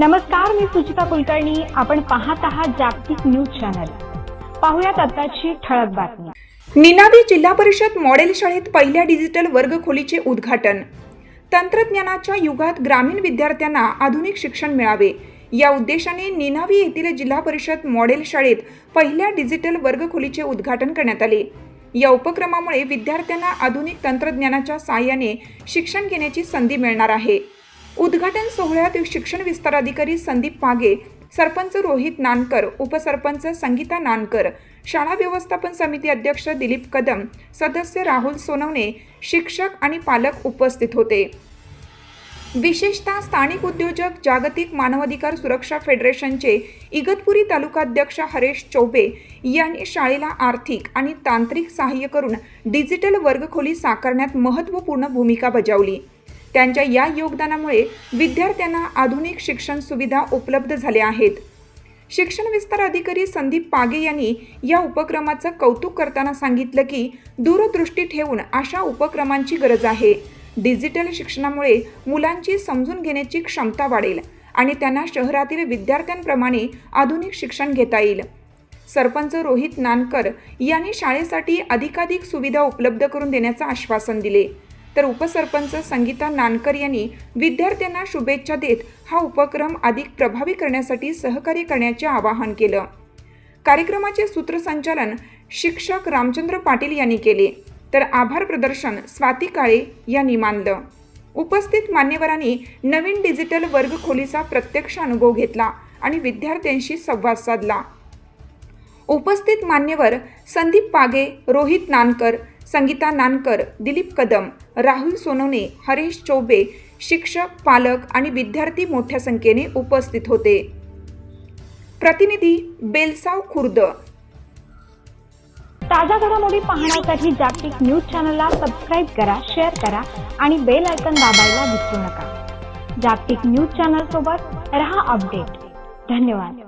नमस्कार मी सुचिता कुलकर्णी. आपण पाहत आहात जागतिक न्यूज चॅनल. पाहुयात आताची ठळक बातमी. निनावी जिल्हा परिषद मॉडेल शाळेत पहिल्या डिजिटल वर्गखोलीचे उद्घाटन. तंत्रज्ञानाच्या युगात ग्रामीण विद्यार्थ्यांना आधुनिक शिक्षण मिळावे. या उद्देशाने निनावी येथील जिल्हा परिषद मॉडेल शाळेत पहिल्या डिजिटल वर्गखोलीचे उद्घाटन करण्यात आले. या उपक्रमामुळे विद्यार्थ्यांना आधुनिक तंत्रज्ञानाच्या सहाय्याने शिक्षण घेण्याची संधी मिळणार आहे. उद्घाटन सोहळ्यात शिक्षण विस्तार अधिकारी संदीप पागे सरपंच रोहित नानकर उपसरपंच संगीता नानकर शाळा व्यवस्थापन समिती अध्यक्ष दिलीप कदम सदस्य राहुल सोनवणे शिक्षक आणि पालक उपस्थित होते. विशेषतः स्थानिक उद्योजक जागतिक मानवाधिकार सुरक्षा फेडरेशनचे इगतपुरी तालुकाध्यक्ष हरेश चौबे यांनी शाळेला आर्थिक आणि तांत्रिक सहाय्य करून डिजिटल वर्गखोली साकारण्यात महत्त्वपूर्ण भूमिका बजावली. त्यांच्या या योगदानामुळे विद्यार्थ्यांना आधुनिक शिक्षण सुविधा उपलब्ध झाल्या आहेत. शिक्षण विस्तार अधिकारी संदीप पागे यांनी या उपक्रमाचं कौतुक करताना सांगितलं की दूरदृष्टी ठेवून अशा उपक्रमांची गरज आहे. डिजिटल शिक्षणामुळे मुलांची समजून घेण्याची क्षमता वाढेल आणि त्यांना शहरातील विद्यार्थ्यांप्रमाणे आधुनिक शिक्षण घेता येईल. सरपंच रोहित नानकर यांनी शाळेसाठी अधिकाधिक सुविधा उपलब्ध करून देण्याचं आश्वासन दिले. तर उपसरपंच संगीता नानकर यांनी विद्यार्थ्यांना शुभेच्छा देत हा उपक्रम अधिक प्रभावी करण्यासाठी सहकार्य करण्याचे आवाहन केलं. कार्यक्रमाचे सूत्रसंचालन शिक्षक रामचंद्र पाटील यांनी केले. तर आभार प्रदर्शन स्वाती काळे यांनी मानलं. उपस्थित मान्यवरांनी नवीन डिजिटल वर्गखोलीचा प्रत्यक्ष अनुभव घेतला आणि विद्यार्थ्यांशी संवाद साधला. उपस्थित मान्यवर संदीप पागे रोहित नानकर संगीता नानकर दिलीप कदम राहुल सोनवणे हरीश चौबे शिक्षक पालक आणि विद्यार्थी मोठ्या संख्येने उपस्थित होते. प्रतिनिधी बेलसाव खुर्द. ताज्या घडामोडी पाहण्यासाठी जागतिक न्यूज चॅनलला सबस्क्राईब करा शेअर करा आणि बेल आयकन दाबायला विसरू नका. जागतिक न्यूज चॅनल सोबत रहा अपडेट. धन्यवाद.